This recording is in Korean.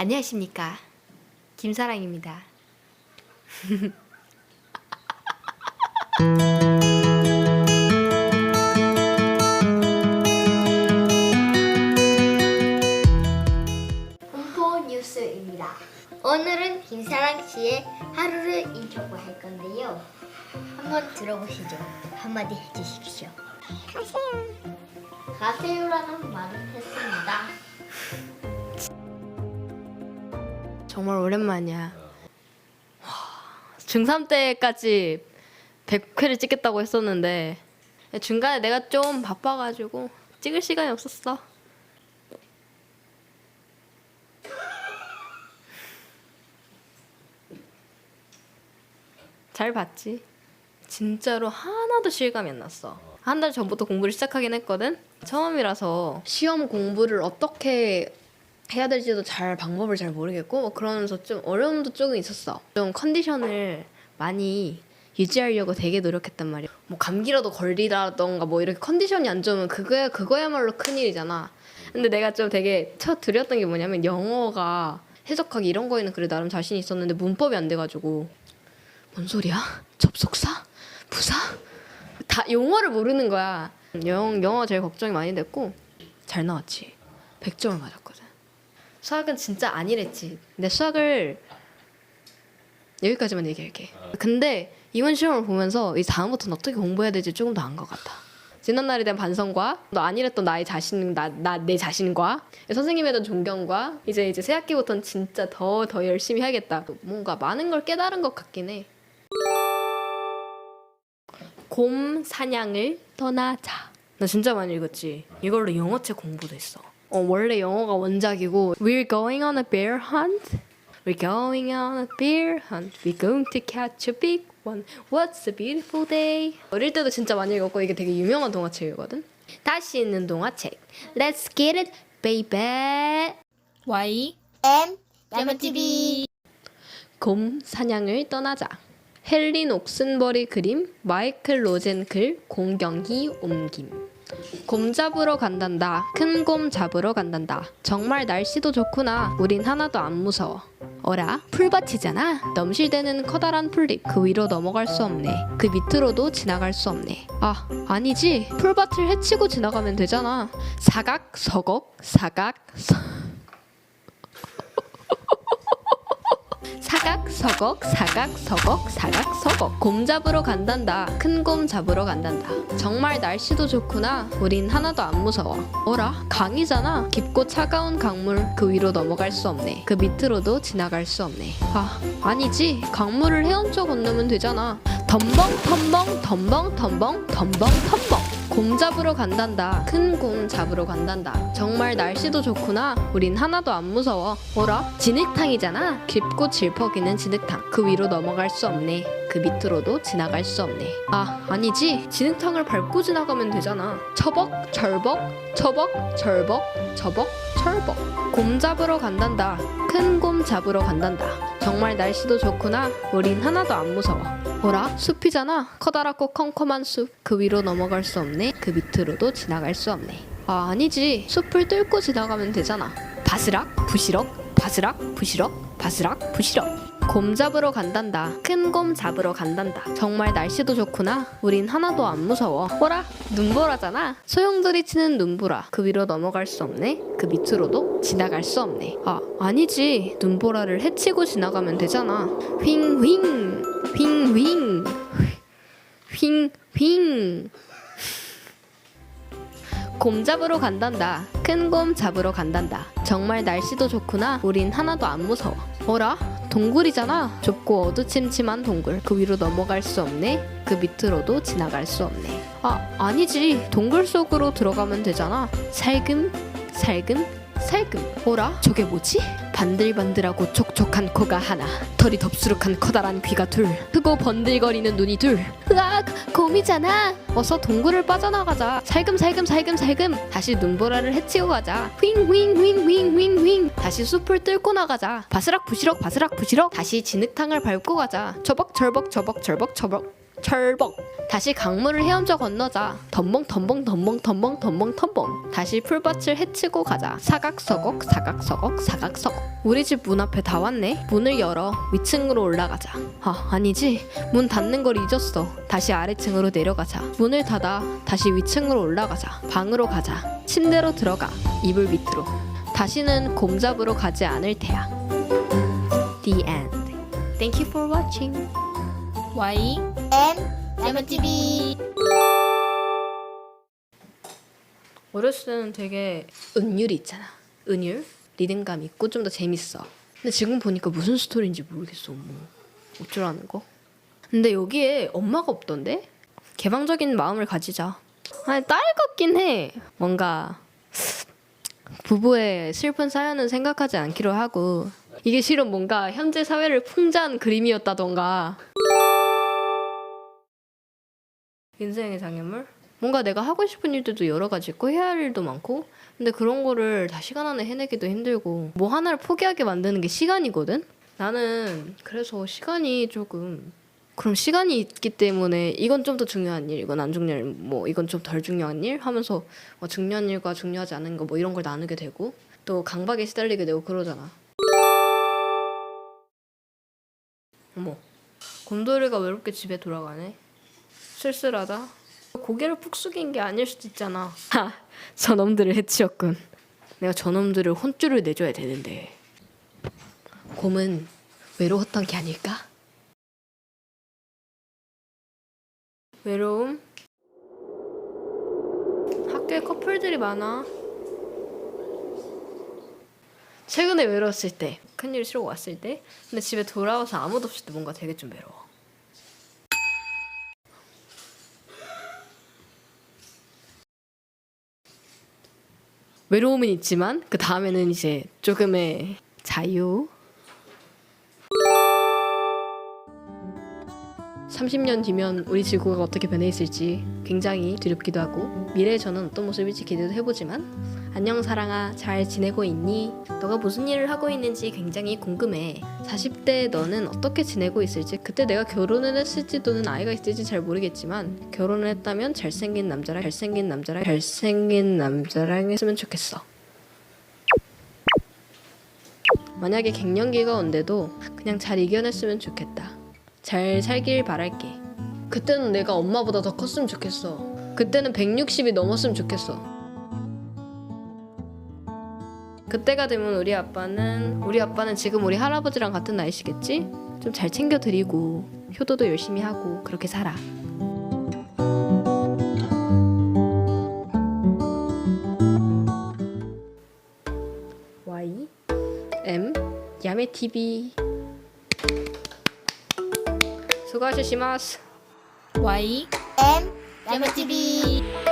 안녕하십니까. 김사랑입니다. 공포 뉴스입니다. 오늘은 김사랑 씨의 하루를 인터뷰할 건데요. 한번 들어보시죠. 한마디 해주십시오. 가세요. 가세요라는 말을 했습니다. 정말 오랜만이야. 중3 때까지 100회를 찍겠다고 했었는데 중간에 내가 좀 바빠가지고 찍을 시간이 없었어. 잘 봤지? 진짜로 하나도 실감이 안 났어. 한 달 전부터 공부를 시작하긴 했거든. 처음이라서 시험 공부를 어떻게 해야 될지도 잘 방법을 잘 모르겠고 뭐 그러면서 좀 어려움도 조금 있었어. 좀 컨디션을 많이 유지하려고 되게 노력했단 말이야. 뭐 감기라도 걸리다던가 뭐 이렇게 컨디션이 안 좋으면 그거야 그거야말로 큰일이잖아. 근데 내가 좀 되게 첫 두려웠던 게 뭐냐면 영어가 해석하기 이런 거에는 그래 나름 자신이 있었는데 문법이 안 돼가지고 뭔 소리야? 접속사? 부사? 다 용어를 모르는 거야. 영 영어 제일 걱정이 많이 됐고 잘 나왔지. 100점을 맞았거든. 수학은 진짜 아니랬지. 근데 수학을 여기까지만 얘기할게. 근데 이번 시험을 보면서 이 다음부터는 어떻게 공부해야 될지 조금 더 안 것 같아. 지난 날에 대한 반성과 또 아니랬던 나의 자신, 나나내 자신과 선생님에 대한 존경과 이제 이제 새 학기부터는 진짜 더 더 열심히 해야겠다. 뭔가 많은 걸 깨달은 것 같긴 해. 곰 사냥을 떠나자. 나 진짜 많이 읽었지. 이걸로 영어책 공부도 했어. 어, 원래 영어가 원작이고 We're going on a bear hunt. We're going on a bear hunt. We're going to catch a big one. What's a beautiful day. 어릴 때도 진짜 많이 읽었고 이게 되게 유명한 동화책이거든. 다시 읽는 동화책. Let's get it, baby. Y M 야마TV 곰 사냥을 떠나자. 헨리 옥슨버리 그림, 마이클 로젠 글, 공경희 옮김. 곰 잡으러 간단다. 큰 곰 잡으러 간단다. 정말 날씨도 좋구나. 우린 하나도 안 무서워. 어라? 풀밭이잖아. 넘실대는 커다란 풀잎. 그 위로 넘어갈 수 없네. 그 밑으로도 지나갈 수 없네. 아, 아니지. 풀밭을 헤치고 지나가면 되잖아. 사각, 서걱, 사각, 서... 사각 서걱 사각 서걱 사각 서걱. 곰 잡으러 간단다. 큰 곰 잡으러 간단다. 정말 날씨도 좋구나. 우린 하나도 안 무서워. 어라? 강이잖아. 깊고 차가운 강물 그 위로 넘어갈 수 없네. 그 밑으로도 지나갈 수 없네. 아 아니지. 강물을 헤엄쳐 건너면 되잖아. 덤벙 덤벙 덤벙 덤벙 덤벙 덤벙 곰 잡으러 간단다. 큰 곰 잡으러 간단다. 정말 날씨도 좋구나. 우린 하나도 안 무서워. 뭐라? 진흙탕이잖아. 깊고 질퍽이는 진흙탕. 그 위로 넘어갈 수 없네. 그 밑으로도 지나갈 수 없네. 아, 아니지. 진흙탕을 밟고 지나가면 되잖아. 처벅, 절벅, 처벅, 절벅, 처벅, 철벅. 곰 잡으러 간단다. 큰 곰 잡으러 간단다. 정말 날씨도 좋구나. 우린 하나도 안 무서워. 뭐라? 숲이잖아. 커다랗고 컴컴한 숲. 그 위로 넘어갈 수 없네. 그 밑으로도 지나갈 수 없네. 아, 아니지. 숲을 뚫고 지나가면 되잖아. 바스락, 부시럭, 바스락, 부시럭, 바스락, 부시럭. 곰 잡으러 간단다. 큰 곰 잡으러 간단다. 정말 날씨도 좋구나. 우린 하나도 안 무서워. 뭐라? 눈보라잖아. 소용돌이 치는 눈보라. 그 위로 넘어갈 수 없네. 그 밑으로도 지나갈 수 없네. 아, 아니지. 눈보라를 헤치고 지나가면 되잖아. 휑휑. 휑휑. 휑휑. 곰 잡으러 간단다. 큰 곰 잡으러 간단다. 정말 날씨도 좋구나. 우린 하나도 안 무서워. 어라? 동굴이잖아. 좁고 어두침침한 동굴. 그 위로 넘어갈 수 없네. 그 밑으로도 지나갈 수 없네. 아, 아니지. 동굴 속으로 들어가면 되잖아. 살금, 살금, 살금. 어라? 저게 뭐지? 반들반들하고 촉촉한 코가 하나. 털이 덥수룩한 커다란 귀가 둘. 크고 번들거리는 눈이 둘. 으악, 곰이잖아. 어서 동굴을 빠져나가자. 살금살금 살금살금. 다시 눈보라를 헤치고 가자. 윙 윙 윙 윙 윙윙. 다시 숲을 뚫고 나가자. 바스락 부시럭 바스락 부시럭. 다시 진흙탕을 밟고 가자. 저벅 절벅 저벅 절벅 저벅. 철벅 다시 강물을 헤엄쳐 건너자. 덤벙 덤벙 덤벙 덤벙 덤벙 덤벙. 다시 풀밭을 헤치고 가자. 사각서걱 사각서걱 사각서걱 우리 집 문 앞에 다 왔네. 문을 열어 위층으로 올라가자. 아 아니지. 문 닫는 걸 잊었어. 다시 아래층으로 내려가자. 문을 닫아 다시 위층으로 올라가자. 방으로 가자. 침대로 들어가. 이불 밑으로. 다시는 곰 잡으러 가지 않을 테야. The end. Thank you for watching. Y M 야매TV 어렸을 때는 되게 은율이 있잖아. 은율? 리듬감 있고 좀 더 재밌어. 근데 지금 보니까 무슨 스토리인지 모르겠어. 뭐 어쩌라는 거? 근데 여기에 엄마가 없던데? 개방적인 마음을 가지자. 아니 딸 같긴 해. 뭔가 부부의 슬픈 사연은 생각하지 않기로 하고 이게 실은 뭔가 현재 사회를 풍자한 그림이었다던가 인생의 장애물? 뭔가 내가 하고 싶은 일들도 여러 가지 있고 해야 할 일도 많고 근데 그런 거를 다 시간 안에 해내기도 힘들고 뭐 하나를 포기하게 만드는 게 시간이거든? 나는 그래서 시간이 조금 그럼 시간이 있기 때문에 이건 좀 더 중요한 일, 이건 안 중요한 일, 뭐 이건 좀 덜 중요한 일 하면서 뭐 중요한 일과 중요하지 않은 거 뭐 이런 걸 나누게 되고 또 강박에 시달리게 되고 그러잖아. 어머, 곰돌이가 외롭게 집에 돌아가네. 쓸쓸하다. 고개를 푹 숙인 게 아닐 수도 있잖아. 하, 저놈들을 해치웠군. 내가 저놈들을 혼쭐을 내줘야 되는데. 곰은 외로웠던 게 아닐까? 외로움? 학교에 커플들이 많아. 최근에 외로웠을 때, 큰일 치르고 왔을 때, 근데 집에 돌아와서 아무도 없을 때 뭔가 되게 좀 외로워. 외로움은 있지만 그 다음에는 이제 조금의 자유. 30년 뒤면 우리 지구가 어떻게 변해 있을지 굉장히 두렵기도 하고 미래의 저는 어떤 모습일지 기대도 해보지만 안녕 사랑아 잘 지내고 있니? 너가 무슨 일을 하고 있는지 굉장히 궁금해 40대 너는 어떻게 지내고 있을지 그때 내가 결혼을 했을지 또는 아이가 있을지 잘 모르겠지만 결혼을 했다면 잘생긴 남자랑 잘생긴 남자랑 잘생긴 남자랑 했으면 좋겠어 만약에 갱년기가 온대도 그냥 잘 이겨냈으면 좋겠다 잘 살길 바랄게. 그때는 내가 엄마보다 더 컸으면 좋겠어. 그때는 160이 넘었으면 좋겠어. 그때가 되면 우리 아빠는 우리 아빠는 지금 우리 할아버지랑 같은 나이시겠지? 좀 잘 챙겨드리고 효도도 열심히 하고 그렇게 살아. 야매 TV 수고하셨습니다. Y M 야매TV